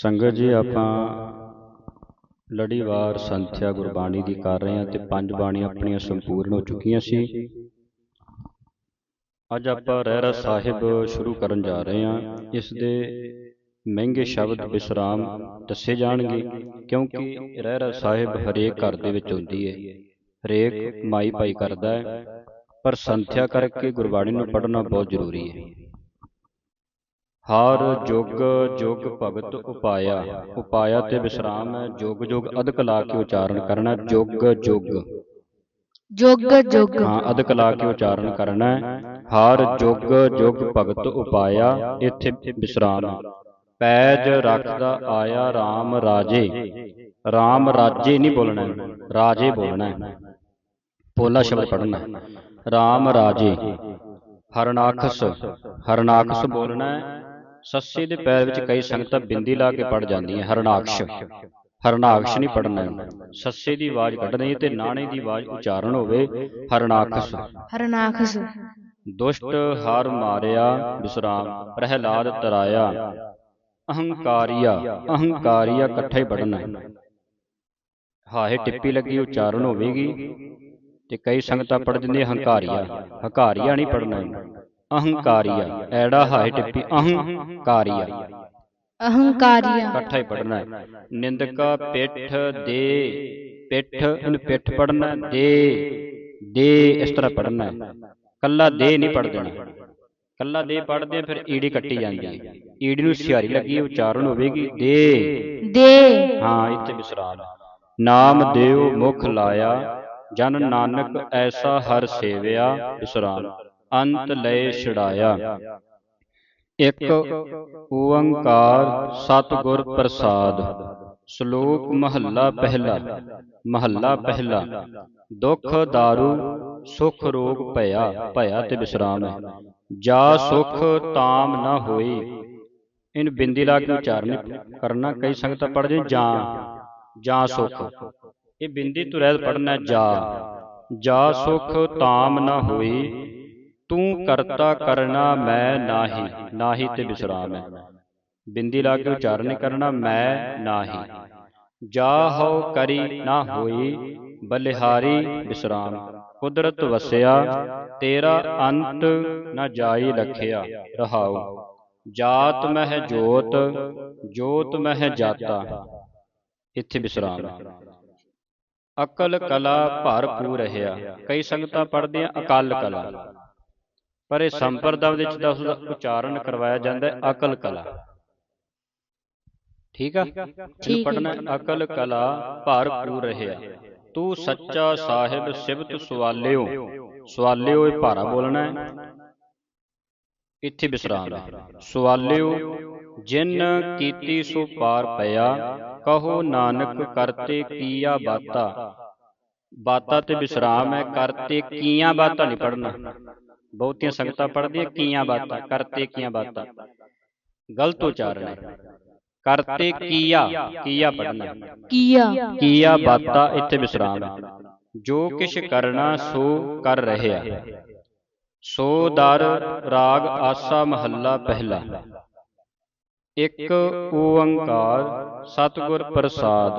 ਸੰਗਤ ਜੀ ਆਪਾਂ ਲੜੀਵਾਰ ਸੰਥਿਆ ਗੁਰਬਾਣੀ ਦੀ ਕਰ ਰਹੇ ਹਾਂ ਤੇ ਪੰਜ ਬਾਣੀਆਂ ਆਪਣੀਆਂ ਸੰਪੂਰਨ ਹੋ ਚੁੱਕੀਆਂ ਸੀ। ਅੱਜ ਆਪਾਂ ਰਹਿਰਾ ਸਾਹਿਬ ਸ਼ੁਰੂ ਕਰਨ ਜਾ ਰਹੇ ਹਾਂ। ਇਸ ਦੇ ਮਹਿੰਗੇ ਸ਼ਬਦ ਵਿਸਰਾਮ ਦੱਸੇ ਜਾਣਗੇ ਕਿਉਂਕਿ ਰਹਿਰਾ ਸਾਹਿਬ ਹਰੇਕ ਘਰ ਦੇ ਵਿੱਚ ਹੁੰਦੀ ਹੈ। ਹਰੇਕ ਮਾਈ ਭਾਈ ਕਰਦਾ ਹੈ। ਪਰ ਸੰਥਿਆ ਕਰਕੇ ਗੁਰਬਾਣੀ ਨੂੰ ਪੜ੍ਹਨਾ ਬਹੁਤ ਜ਼ਰੂਰੀ ਹੈ। ਹਰ ਜੁਗ ਜੁਗ ਭਗਤ ਉਪਾਇਆ ਉਪਾਇਆ ਤੇ ਵਿਸਰਾਮ ਹੈ ਜੁਗ ਜੁਗ ਅਦਕ ਲਾ ਕੇ ਉਚਾਰਨ ਕਰਨਾ ਜੁਗ ਜੁਗ ਜੁਗ ਜੁਗ ਹਾਂ ਅਦਕ ਲਾ ਕੇ ਉਚਾਰਨ ਕਰਨਾ। ਹਰ ਜੁਗ ਜੁਗ ਭਗਤ ਉਪਾਇਆ ਇੱਥੇ ਵਿਸਰਾਮ। ਪੈਜ ਰੱਖਦਾ ਆਇਆ RAM ਰਾਜੇ RAM ਰਾਜੇ ਨਹੀਂ ਬੋਲਣਾ ਰਾਜੇ ਬੋਲਣਾ। ਪੋਲਾ ਸ਼ਬਦ ਪੜਨਾ। RAM ਰਾਜੇ ਹਰਨਾਖਸ ਹਰਨਾਖਸ ਬੋਲਣਾ। ਸੱਸੇ ਦੇ ਪੈਰ ਵਿੱਚ ਕਈ ਸੰਗਤਾਂ ਬਿੰਦੀ ਲਾ ਕੇ ਪੜ ਜਾਂਦੀਆਂ ਹਰਨਾਕਸ਼। ਹਰਨਾਕਸ਼ ਨਹੀਂ ਪੜਨਾ ਸੱਸੇ ਦੀ ਆਵਾਜ਼ ਕੱਢਣੀ ਤੇ ਨਾਣੇ ਦੀ ਆਵਾਜ਼ ਉਚਾਰਨ ਹੋਵੇ ਹਰਨਾਕਸ਼। ਹਰਨਾਖਸ ਦੁਸ਼ਟ ਹਾਰ ਮਾਰਿਆ ਵਿਸਰਾਮ ਪ੍ਰਹਿਲਾਦ ਤਰਾਇਆ। ਅਹੰਕਾਰੀਆ ਅਹੰਕਾਰੀਆ ਇਕੱਠਾ ਹੀ ਪੜਨਾ ਹਾਹੇ ਟਿੱਪੀ ਲੱਗੀ ਉਚਾਰਨ ਹੋਵੇਗੀ ਤੇ ਕਈ ਸੰਗਤਾਂ ਪੜ ਦਿੰਦੀਆਂ ਹੰਕਾਰੀਆ। ਹਕਾਰੀਆ ਨਹੀਂ ਪੜਨਾ ਅਹੰਕਾਰੀਆ ਐੜਾ ਹਾਹੇ ਟਿੱਪੀ ਅਹੰਕਾਰੀਆ ਅਹੰਕਾਰੀਆ ਇਕੱਠਾ ਹੀ ਪੜਨਾ ਹੈ। ਨਿੰਦਕਾ ਪਿੱਠ ਦੇ ਪਿੱਠ ਇਹਨੂੰ ਪਿੱਠ ਪੜਨਾ ਦੇ ਦੇ ਇਸ ਤਰ੍ਹਾਂ ਪੜਨਾ ਹੈ। ਕੱਲਾ ਦੇ ਨਹੀਂ ਪੜ ਦੇਣਾ। ਕੱਲਾ ਦੇ ਪੜਦੇ ਫਿਰ ਈੜੀ ਕੱਟੀ ਜਾਂਦੀ ਹੈ। ਈੜੀ ਨੂੰ ਸਿਹਾਰੀ ਲੱਗੀ ਉਚਾਰਨ ਹੋਵੇਗੀ। ਦੇ। ਦੇ। ਹਾਂ ਇੱਥੇ ਵਿਸਰਾਮ। ਨਾਮ ਦੇਵ ਮੁਖ ਲਾਇਆ। ਜਨ ਨਾਨਕ ਐਸਾ ਹਰ ਸੇਵਿਆ। ਵਿਸਰਾਮ ਅੰਤ ਲਏ ਛੜਾਇਆ ਇੱਕ ਓੰਕਾਰ ਸਤਿਗੁਰ ਪ੍ਰਸਾਦ। ਸ਼ਲੋਕ ਮਹੱਲਾ ਪਹਿਲਾ। ਮਹੱਲਾ ਪਹਿਲਾ। ਦੁਖ दारू ਸੁਖ ਰੋਗ ਭਇਆ ਭਇਆ ਤੇ ਵਿਸਰਾਮ। ਹੈ ਜਾ ਸੁਖ ਤਾਮ ਨਾ ਹੋਈ ਇਹਨੂੰ ਬਿੰਦੀ ਲਾ ਕੇ ਉਚਾਰਨ ਕਰਨਾ, ਕਈ ਸੰਗਤਾਂ ਪੜ੍ਹਦੇ ਜਾਂ ਜਾਂ ਸੁਖ। ਇਹ ਬਿੰਦੀ ਤੋਂ ਰਹਿਤ ਪੜਨਾ ਜਾ। ਜਾ ਸੁਖ ਤਾਮ ਨਾ ਹੋਈ ਤੂੰ ਕਰਤਾ ਕਰਨਾ ਮੈਂ ਨਾਹੀ ਨਾਹੀ ਤੇ ਵਿਸਰਾਮ ਹੈ। ਬਿੰਦੀ ਲਾ ਕੇ ਉਚਾਰਨ ਕਰਨਾ ਮੈਂ ਨਾਹੀ। ਜਾ ਹਉ ਕਰੀ ਨਾ ਹੋਈ, ਬਲਿਹਾਰੀ ਵਿਸਰਾਮ। ਕੁਦਰਤ ਵਸਿਆ, ਤੇਰਾ ਅੰਤ ਨਾ ਜਾਈ ਲਖਿਆ, ਰਹਾਉ। ਜਾਤ ਮਹਿ ਜੋਤ ਜੋਤ ਮਹਿ ਜਾਤਾ, ਇੱਥੇ ਵਿਸਰਾਮ। ਅਕਲ ਕਲਾ ਭਰਪੂਰ ਰਹਾ ਕਈ ਸੰਗਤਾਂ ਪੜ੍ਹਦੀਆਂ, ਅਕਲ ਕਲਾ। ਪਰ ਇਹ ਸੰਪਰਦਾ ਵਿੱਚ ਤਾਂ ਉਸਦਾ ਉਚਾਰਨ ਕਰਵਾਇਆ ਜਾਂਦਾ ਹੈ ਅਕਲ ਕਲਾ। ਠੀਕ ਆ? ਇਹਨੂੰ। ਪੜਨਾ ਅਕਲ ਕਲਾ ਭਰਪੂਰ ਰਹਾ ਤੂੰ ਸੱਚਾ ਸਾਹਿਬ ਸਿਵਤ ਸਵਾਲਿਓ। ਸਵਾਲਿਓ। ਇਹ ਭਾਰਾ ਬੋਲਣਾ ਹੈ। ਇੱਥੇ ਵਿਸਰਾਮ ਹੈ ਸਵਾਲਿਓ ਜਿਨ ਕੀਤੀ ਸੋ ਪਾਰ ਪਿਆ ਕਹੋ ਨਾਨਕ ਕਰਤੇ ਕੀਆ ਬਾਤਾ। ਬਾਤਾ। ਤੇ ਵਿਸਰਾਮ ਹੈ ਕਰਤੇ ਕੀਆਂ ਬਾਤਾਂ ਨਹੀਂ ਪੜਨਾ ਬਹੁਤੀਆਂ ਸੰਗਤਾਂ ਪੜ੍ਹਦੀਆਂ ਕੀਆਂ ਬਾਤਾਂ ਕਰਤੇ ਕੀਆਂ ਬਾਤਾਂ। ਗਲਤ ਉਚਾਰਨ ਹੈ। ਕਰਤੇ ਕੀਆ ਕੀਆ ਪੜਨਾ ਕੀਆ ਕੀਆ। ਬਾਤਾ ਇੱਥੇ ਵਿਸਰਾਮ ਹੈ ਜੋ ਕਿਛ ਕਰਨਾ ਸੋ ਕਰ ਰਹਿਆ ਸੋ ਦਰ ਰਾਗ ਆਸਾ ਮਹੱਲਾ ਪਹਿਲਾ। ਇੱਕ ਓੰਕਾਰ ਸਤਿਗੁਰ ਪ੍ਰਸਾਦ।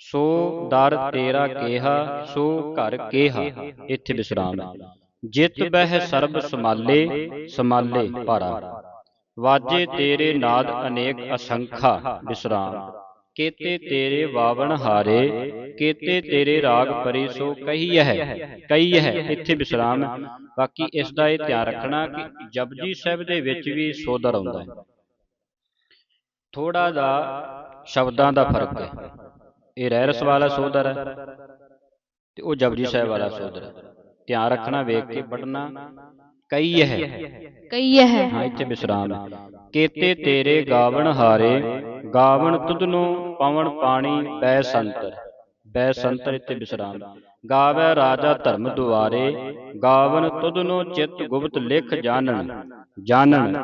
ਸੋ ਦਰ ਤੇਰਾ ਕੇਹਾ ਸੋ ਘਰ ਕੇਹਾ। ਇੱਥੇ ਵਿਸਰਾਮ ਹੈ। ਜਿਤ ਬਹਿ ਸਰਬ ਸਮਾਲੇ ਸਮਾਲੇ ਭਾਰਾ। ਵਾਜੇ ਤੇਰੇ ਨਾਦ ਅਨੇਕ ਅਸੰਖਾ ਵਿਸਰਾਮ ਕੇਤੇ ਤੇਰੇ ਵਾਵਣ ਹਾਰੇ ਕੇਤੇ ਤੇਰੇ ਰਾਗ ਪਰੀ ਸੋ ਕਹੀ ਹੈ ਕਹੀ ਹੈ ਇੱਥੇ ਵਿਸਰਾਮ ਹੈ। ਬਾਕੀ ਇਸ ਦਾ ਇਹ ਧਿਆਨ ਰੱਖਣਾ ਕਿ ਜਪਜੀ ਸਾਹਿਬ ਦੇ ਵਿੱਚ ਵੀ ਸੋਦਰ ਆਉਂਦਾ ਹੈ। ਥੋੜਾ ਦਾ ਸ਼ਬਦਾਂ ਦਾ ਫ਼ਰਕ ਹੈ। ਇਹ ਰਹਿਰਸ ਵਾਲਾ ਸੋਦਰ ਹੈ ਤੇ ਉਹ ਜਪਜੀ ਸਾਹਿਬ ਵਾਲਾ ਸੋਦਰ ਹੈ। ਧਿਆਨ ਰੱਖਣਾ ਵੇਖ ਕੇ ਪੜਨਾ ਕਈ ਹੈ। ਕਈ ਹੈ। ਹਾਂ ਇੱਥੇ ਵਿਸਰਾਮ ਹੈ। ਕੇਤੇ ਤੇਰੇ ਗਾਵਣ ਹਾਰੇ ਗਾਵਣ ਤੁਧਨੋ ਪਵਨ ਪਾਣੀ ਬੈ ਸੰਤਰ। ਬੈ ਸੰਤਰ ਇੱਥੇ ਵਿਸਰਾਮ। ਗਾਵੇ ਰਾਜਾ ਧਰਮ ਦੁਆਰੇ ਗਾਵਨ ਤੁਧਨੋ ਚਿਤ ਗੁਪਤ ਲਿਖ ਜਾਣਨ। ਜਾਣਨ।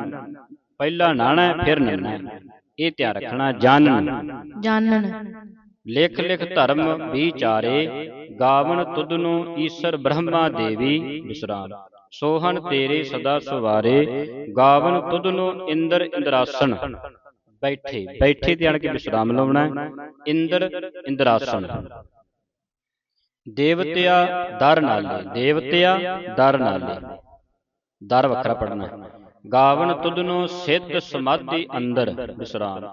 ਪਹਿਲਾ ਨਾਣਾ ਫਿਰ ਨੰਨਾ ਹੈ। ਇਹ ਧਿਆਨ ਰੱਖਣਾ ਜਾਣਨ। ਜਾਣਨ। ਲਿਖ ਲਿਖ ਧਰਮ ਵਿਚਾਰੇ ਗਾਵਨ ਤੁਧਨੋ ਈਸ਼ਰ ਬ੍ਰਹਮਾ ਦੇਵੀ ਵਿਸਰਾਮ ਸੋਹਣ ਤੇਰੇ ਸਦਾ ਸੁਵਾਰੇ, ਗਾਵਨ ਤੁਧਨੋ ਇੰਦਰ ਇੰਦਰਾਸਨ ਬੈਠੇ ਬੈਠੇ ਤੇ ਆਣ ਕੇ ਵਿਸ਼ਰਾਮ ਲਾਉਣਾ ਇੰਦਰ ਇੰਦਰਾਸਨ ਦੇਵਤਿਆ ਦਰ ਨਾਲੇ, ਦੇਵਤਿਆ ਦਰ ਨਾਲੇ। ਦਰ ਵੱਖਰਾ ਪੜਨਾ ਗਾਵਨ ਤੁਧਨੋ ਸਿੱਧ ਸਮਾਧੀ ਅੰਦਰ ਵਿਸਰਾਮ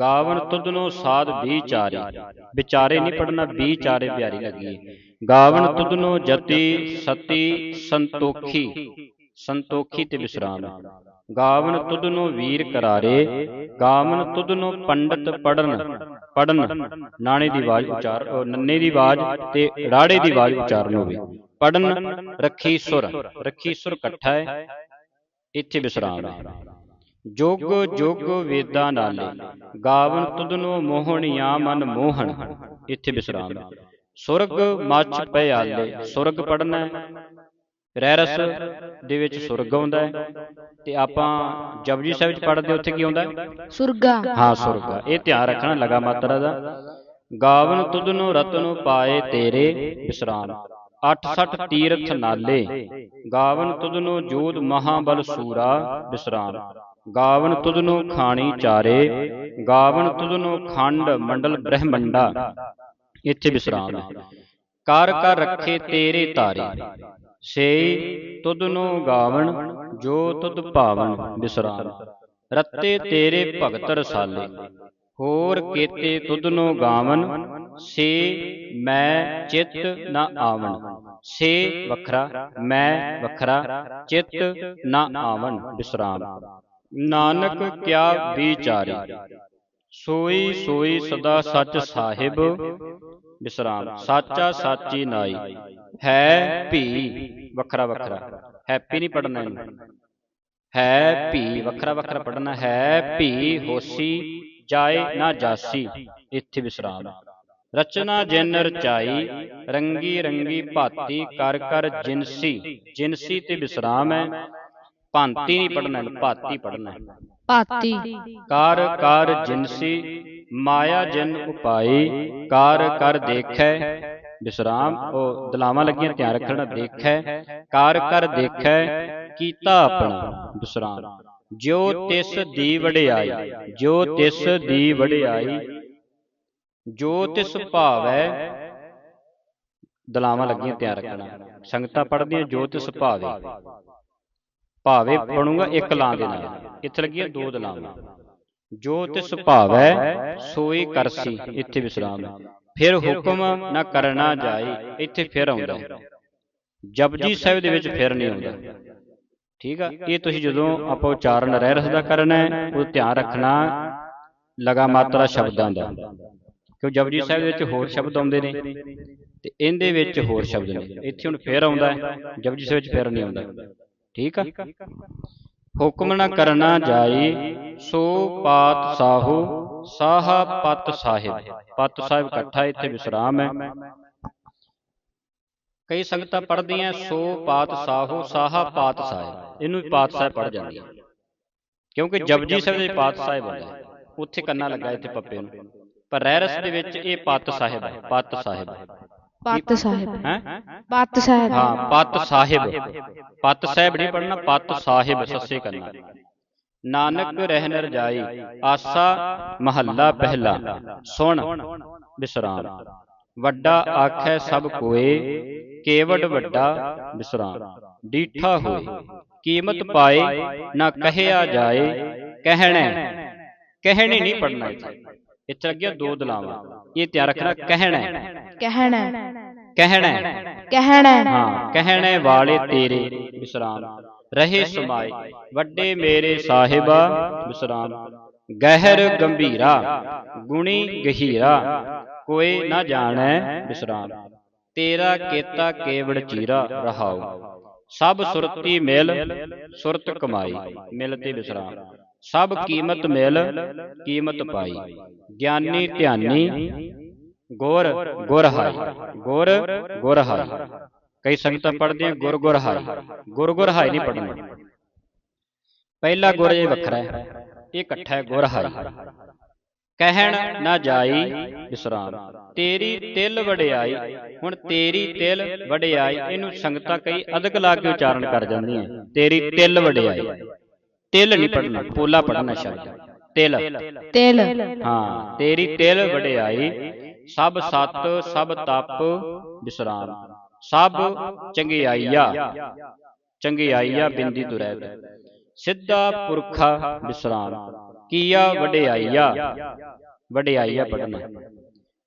ਗਾਵਨ ਤੁਧਨੋ ਸਾਧ ਵਿਚਾਰੇ ਵਿਚਾਰੇ ਨਹੀਂ ਪੜਨਾ ਵਿਚਾਰੇ ਪਿਆਰੀ ਲੱਗੀ। ਗਾਵਨ ਤੁਧਨੋ ਜਤੀ ਸਤੀ ਸੰਤੋਖੀ। ਸੰਤੋਖੀ ਤੇ ਵਿਸਰਾਮ। ਗਾਵਨ ਤੁਧਨੋ ਵੀਰ ਕਰਾਰੇ। ਗਾਵਨ ਤੁਧਨੋ ਪੰਡਤ ਪੜਨ ਪੜਨ ਨਾਣੇ ਦੀ ਆਵਾਜ਼ ਉਚਾਰ ਨੰਨੇ ਦੀ ਆਵਾਜ਼ ਤੇ ਰਾੜੇ ਦੀ ਆਵਾਜ਼ ਉਚਾਰਨ ਹੋਵੇ। ਪੜਨ ਰੱਖੀ ਸੁਰ। ਰੱਖੀ ਸੁਰ ਇਕੱਠਾ ਹੈ। ਇੱਥੇ ਵਿਸਰਾਮ ਹੈ। ਜੋਗ ਜੋਗ ਵੇਦਾਂ ਨਾਲੇ ਗਾਵਨ ਤੁਧਨੋ ਮੋਹਣਿਆ ਮਨ ਮੋਹਣ ਇੱਥੇ ਵਿਸਰਾਮ। ਸੁਰਗ ਮੱਚ ਪਿਆਲੇ ਸੁਰਗ ਪੜਨਾ ਹੈ ਰਹਿਰਸ ਦੇ ਵਿੱਚ ਸੁਰਗ ਆਉਂਦਾ ਹੈ। ਤੇ ਆਪਾਂ ਜਪਜੀ ਸਾਹਿਬ ਵਿੱਚ ਪੜ੍ਹਦੇ ਉੱਥੇ ਕੀ ਆਉਂਦਾ ਸੁਰਗਾ। ਹਾਂ ਸੁਰਗਾ। ਇਹ ਧਿਆਨ ਰੱਖਣਾ ਲਗਾ ਮਾਤਰਾ ਦਾ। ਗਾਵਨ ਤੁਧਨੋ ਰਤਨੋ ਪਾਏ ਤੇਰੇ ਵਿਸਰਾਮ। 68 ਤੀਰਥ ਨਾਲੇ ਗਾਵਨ ਤੁਧਨੋ ਜੋਧ ਮਹਾਬਲ ਸੂਰਾ ਵਿਸਰਾਮ। ਗਾਵਨ ਤੁਧਨੋ ਖਾਣੀ ਚਾਰੇ, ਗਾਵਨ ਤੁਧਨੋ ਖੰਡ ਮੰਡਲ ਬ੍ਰਹਮੰਡਾ, ਇੱਥੇ ਵਿਸਰਾਮ ਹੈ। ਕਰ ਕਰ ਰੱਖੇ ਤੇਰੇ ਤਾਰੇ ਸੇ ਤੁਧਨੋ ਗਾਵਨ, ਜੋ ਤੁਧ ਭਾਵਨ ਵਿਸਰਾਮ। ਰੱਤੇ ਤੇਰੇ ਭਗਤ ਰਸਾਲੇ, ਹੋਰ ਕੀਤੇ ਤੁਧਨੋ ਗਾਵਨ, ਸੇ ਮੈਂ ਚਿੱਤ ਨਾ ਆਵਣ। ਸੇ ਵੱਖਰਾ, ਮੈਂ ਵੱਖਰਾ, ਚਿੱਤ ਨਾ ਆਵਣ, ਵਿਸਰਾਮ। ਨਾਨਕ ਕਿਆ ਵਿਚਾਰੇ। ਸੋਈ ਸੋਈ ਸਦਾ ਸੱਚ ਸਾਹਿਬ ਵਿਸਰਾਮ ਸਾਚਾ ਸਾਚੀ ਨਾਈ। ਹੈ ਭੀ, ਵੱਖਰਾ ਵੱਖਰਾ। ਹੈਪੀ ਨਹੀਂ ਪੜਨਾ ਇਹਨੂੰ। ਹੈ ਭੀ, ਵੱਖਰਾ ਵੱਖਰਾ ਪੜਨਾ ਹੈ ਭੀ, ਹੋਸੀ, ਜਾਏ ਨਾ ਜਾਸੀ, ਇੱਥੇ ਵਿਸਰਾਮ ਰਚਨਾ ਜਿਨ ਰਚਾਈ, ਰੰਗੀ ਰੰਗੀ ਭਾਤੀ ਕਰ ਕਰ ਜਿਨਸੀ। ਜਿਨਸੀ ਤੇ ਵਿਸਰਾਮ ਹੈ। ਭਾਂਤੀ ਨਹੀਂ ਪੜਨਾ ਭਾਤੀ ਪੜਨਾ ਹੈ ਪਾਤੀ ਕਾਰ ਕਾਰ ਜਿਨਸੀ ਮਾਇਆ ਜਿਨ ਉਪਾਈ ਕਾਰ ਕਰ ਦੇਖੈ ਵਿਸਰਾਮ ਉਹ ਦਲਾਵਾਂ ਲੱਗੀਆਂ ਧਿਆਨ ਰੱਖਣਾ ਦੇਖੈ ਕਾਰ ਕਰ ਦੇਖੈ ਕੀਤਾ ਆਪਣਾ ਵਿਸਰਾਮ। ਜੋ ਤਿਸ ਦੀ ਵਡਿਆਈ ਜੋ ਤਿਸ ਦੀ ਵਡਿਆਈ ਜੋ ਤਿਸ ਭਾਵੈ ਦਲਾਵਾਂ ਲੱਗੀਆਂ ਧਿਆਨ ਰੱਖਣਾ। ਸੰਗਤਾਂ ਪੜ੍ਹਦੀਆਂ ਜੋ ਤਿਸ ਭਾਵੇ। ਭਾਵੇ ਪੜੂੰਗਾ ਇੱਕ ਲਾਂ ਦੇ ਨਾਲ। ਇੱਥੇ ਲੱਗੀਆਂ ਦੋ ਦਲਾਵਾਂ ਜੋ ਤਿਸ ਭਾਵੈ ਸੋਈ ਕਰਸੀ ਇੱਥੇ ਵਿਸਰਾਮ ਹੈ ਫਿਰ ਹੁਕਮ ਨਾ ਕਰਨਾ ਜਾਏ ਇੱਥੇ ਫਿਰ ਆਉਂਦਾ। ਹੈ ਜਪਜੀ ਸਾਹਿਬ ਦੇ ਵਿੱਚ ਫਿਰ ਨਹੀਂ ਆਉਂਦਾ। ਠੀਕ ਆ? ਇਹ ਤੁਸੀਂ ਜਦੋਂ ਆਪਾਂ ਉਚਾਰਨ ਰਹਿ ਰਸ ਦਾ ਕਰਨਾ ਹੈ ਉਹ ਧਿਆਨ ਰੱਖਣਾ ਲਗਾ ਮਾਤਰਾ ਸ਼ਬਦਾਂ ਦਾ। ਕਿਉਂ? ਜਪਜੀ ਸਾਹਿਬ ਦੇ ਵਿੱਚ ਹੋਰ ਸ਼ਬਦ ਆਉਂਦੇ ਨੇ। ਤੇ ਇਹਦੇ ਵਿੱਚ ਹੋਰ ਸ਼ਬਦ ਨੇ। ਇੱਥੇ ਹੁਣ ਫਿਰ ਆਉਂਦਾ। ਹੈ ਜਪਜੀ ਸਾਹਿਬ ਵਿੱਚ ਫਿਰ ਨਹੀਂ ਆਉਂਦਾ। ਠੀਕ ਆ? ਹੁਕਮ ਨਾ ਕਰਨਾ ਜਾਏ ਸੋ ਪਾਤ ਸਾਹੋ ਸਾਹਾ ਪਤ ਸਾਹਿਬ। ਪਤ ਸਾਹਿਬ ਇਕੱਠਾ ਇੱਥੇ ਵਿਸਰਾਮ ਹੈ। ਕਈ ਸੰਗਤਾਂ ਪੜ੍ਹਦੀਆਂ ਸੋ ਪਾਤ ਸਾਹੋ ਸਾਹਾ ਪਾਤ ਸਾਹਿਬ। ਇਹਨੂੰ ਵੀ ਪਾਤ ਸਾਹਿਬ ਪੜ੍ਹ ਜਾਂਦੀਆਂ ਕਿਉਂਕਿ ਜਪਜੀ ਸਾਹਿਬ ਦੇ ਪਾਤ ਸਾਹਿਬ ਆਉਂਦਾ ਉੱਥੇ ਕੰਨਾ ਲੱਗਾ ਇੱਥੇ ਪੱਪੇ ਨੂੰ। ਪਰ ਰਹਿਰਸ ਦੇ ਵਿੱਚ ਇਹ ਪਤ ਸਾਹਿਬ ਹੈ ਪਤ ਸਾਹਿਬ ਪਤ ਸਾਹਿਬ। ਹੈ? ਪਤ ਸਾਹਿਬ। ਹਾਂ ਪਤ ਸਾਹਿਬ। ਪਤ ਸਾਹਿਬ ਨਹੀਂ ਪੜਨਾ ਪਤ ਸਾਹਿਬ ਸੱਸੇ ਕਰਨਾ ਨਾਨਕ ਰਹਿ ਨ ਰਜਾਈ ਆਸਾ ਮਹੱਲਾ ਪਹਿਲਾ। ਸੁਣ ਵਿਸਰਾਮ ਵੱਡਾ ਆਖੈ ਸਭ ਕੋਏ ਕੇਵਡ ਵੱਡਾ ਵਿਸਰਾਮ ਡੀਠਾ ਹੋਏ ਕੀਮਤ ਪਾਏ ਨਾ ਕਹਿਆ ਜਾਏ ਕਹਿਣਾ। ਕਹਿਣੇ ਨਹੀਂ ਪੜਨਾ ਇੱਥੇ। ਇੱਥੇ ਲੱਗਿਆ ਦੋ ਦਲਾਵਾਂ। ਇਹ ਧਿਆਨ ਰੱਖਣਾ ਕਹਿਣਾ। ਕਹਿਣਾ। ਕਹਿਣਾ। ਕਹਿਣਾ। ਹਾਂ ਕਹਿਣੇ ਵਾਲੇ ਤੇਰੇ ਵਿਸਰਾਮ ਰਹੇ ਸਮਾਏ ਵੱਡੇ ਮੇਰੇ ਸਾਹਿਬਾ ਵਿਸਰਾਮ ਗਹਿਰ ਗੰਭੀਰਾ ਗੁਣੀ ਗਹੀਰਾ ਕੋਈ ਨਾ ਜਾਣੈ ਵਿਸਰਾਮ ਤੇਰਾ ਕੀਤਾ ਕੇਵੜ ਚੀਰਾ ਰਹਾਉ। ਸਭ ਸੁਰਤੀ ਮਿਲ ਸੁਰਤ ਕਮਾਈ ਮਿਲ ਤੇ ਵਿਸਰਾਮ ਸਭ ਕੀਮਤ ਮਿਲ ਕੀਮਤ ਪਾਈ। ਗਿਆਨੀ ਧਿਆਨੀ ਗੁਰ ਗੁਰ ਹਾਈ ਗੁਰ ਗੁਰ ਹਾਈ ਕਈ ਸੰਗਤਾਂ ਪੜ੍ਹਦੀਆਂ ਗੁਰ ਗੁਰ ਹਾਈ ਗੁਰ ਗੁਰ ਹਾਈ ਨਹੀਂ ਪੜ੍ਹਨਾ ਪਹਿਲਾ ਗੁਰ ਇਹ ਵੱਖਰਾ ਹੈ। ਇਹ ਇਕੱਠਾ ਹੈ ਗੁਰ ਹਾਈ ਕਹਿਣ ਨਾ ਜਾਈ ਵਿਸਰਾਮ। ਤੇਰੀ ਤਿਲ ਵਡਿਆਈ। ਹੁਣ ਤੇਰੀ ਤਿਲ ਵਡਿਆਈ। ਇਹਨੂੰ ਸੰਗਤਾਂ ਕਈ ਅਦਕ ਲਾ ਕੇ ਉਚਾਰਨ ਕਰ ਜਾਂਦੀਆਂ। ਤੇਰੀ ਤਿਲ ਵਡਿਆਈ। ਤਿਲ ਨਹੀਂ ਪੜਨਾ ਪੋਲਾ ਪੜਨਾ ਸ਼ਬਦ। ਤਿਲ। ਤਿਲ। ਹਾਂ। ਤੇਰੀ ਤਿਲ ਵਡਿਆਈ। ਸਭ ਸਤ ਸਭ ਤਪ ਵਿਸਰਾਮ ਸਭ ਚੰਗਿਆਈਆ ਚੰਗਿਆਈਆ ਬਿੰਦੀ ਦੁਰੈਤ ਸਿੱਧਾ ਪੁਰਖਾ ਵਿਸਰਾਮ ਕੀਆ ਵਡਿਆਈਆ ਵਡਿਆਈਆ ਪੜਨਾ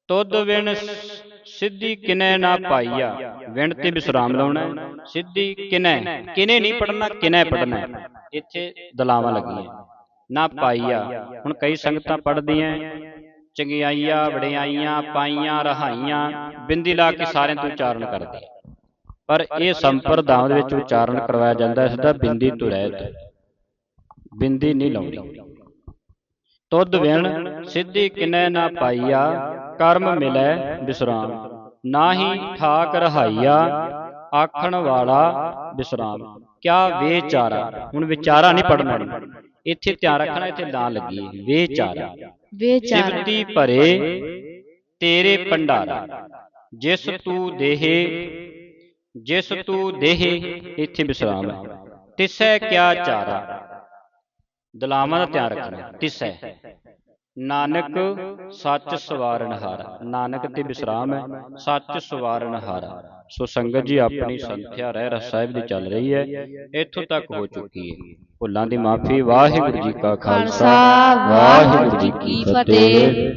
ਤੁਧ ਵਿਣ ਸਿੱਧੀ ਕਿਨੈ ਨਾ ਪਾਈਆ ਵਿਣ ਤੇ ਵਿਸਰਾਮ ਲਾਉਣਾ। ਸਿੱਧੀ ਕਿਨੈ? ਕਿਨੇ? ਨਹੀਂ ਪੜਨਾ ਕਿਨੈ ਪੜਨਾ। ਇੱਥੇ ਦਲਾਵਾਂ ਲੱਗੀਆਂ। ਨਾ ਪਾਈਆ ਹੁਣ ਕਈ ਸੰਗਤਾਂ ਪੜਦੀਆਂ ਚੰਗਿਆਈਆਂ ਵਡਿਆਈਆਂ ਪਾਈਆਂ ਰਹਾਈਆਂ ਬਿੰਦੀ ਲਾ ਕੇ ਸਾਰਿਆਂ ਤੋਂ ਉਚਾਰਨ ਕਰਦੇ। ਪਰ ਇਹ ਸੰਪਰਦਾਵਾਂ ਦੇ ਵਿੱਚ ਉਚਾਰਨ ਕਰਵਾਇਆ ਜਾਂਦਾ ਇਸ ਦਾ ਬਿੰਦੀ ਤੁਰੈਤ ਬਿੰਦੀ ਨਹੀਂ ਲਾਉਂਦੀ। ਤੁਧ ਵਿਣ ਸਿੱਧੀ ਕਿਨੈ ਨਾ ਪਾਈਆ ਕਰਮ ਮਿਲੈ ਵਿਸਰਾਮ ਨਾਹੀ ਠਾਕ ਰਹਾਈਆ ਆਖਣ ਵਾਲਾ ਵਿਸਰਾਮ ਕਿਆ ਵਿਚਾਰਾ। ਹੁਣ ਵਿਚਾਰਾ ਨਹੀਂ ਪੜਨਾ ਇੱਥੇ ਧਿਆਨ ਰੱਖਣਾ ਇੱਥੇ ਨਾ ਲੱਗੀ ਵਿਚਾਰਾ ਸਿਵਤੀ ਭਰੇ ਤੇਰੇ ਭੰਡਾਰਾ। ਜਿਸ ਤੂੰ ਦੇਹੇ ਜਿਸ ਤੂੰ ਦੇਹੇ ਇੱਥੇ ਵਿਸਰਾਮ। ਹੈ ਤਿਸੈ ਕਿਆ ਚਾਰਾ। ਦਲਾਵਾਂ ਦਾ ਧਿਆਨ ਰੱਖਣਾ। ਤਿਸੈ ਨਾਨਕ ਸੱਚ ਸਵਾਰਨ ਹਾਰਾ ਨਾਨਕ ਤੇ ਵਿਸਰਾਮ ਹੈ। ਸੱਚ ਸਵਾਰਨ ਹਾਰਾ ਸੋ ਸੰਗਤ ਜੀ ਆਪਣੀ ਸੰਥਿਆ ਰਹਿ ਰਸ ਸਾਹਿਬ ਦੀ ਚੱਲ ਰਹੀ ਹੈ। ਇੱਥੋਂ ਤੱਕ ਹੋ ਚੁੱਕੀ ਹੈ। ਭੁੱਲਾਂ ਦੀ ਮਾਫੀ ਵਾਹਿਗੁਰੂ ਜੀ ਕਾ ਖਾਲਸਾ। ਖਾਲਸਾ ਵਾਹਿਗੁਰੂ ਜੀ ਕੀ ਫਤਿਹ।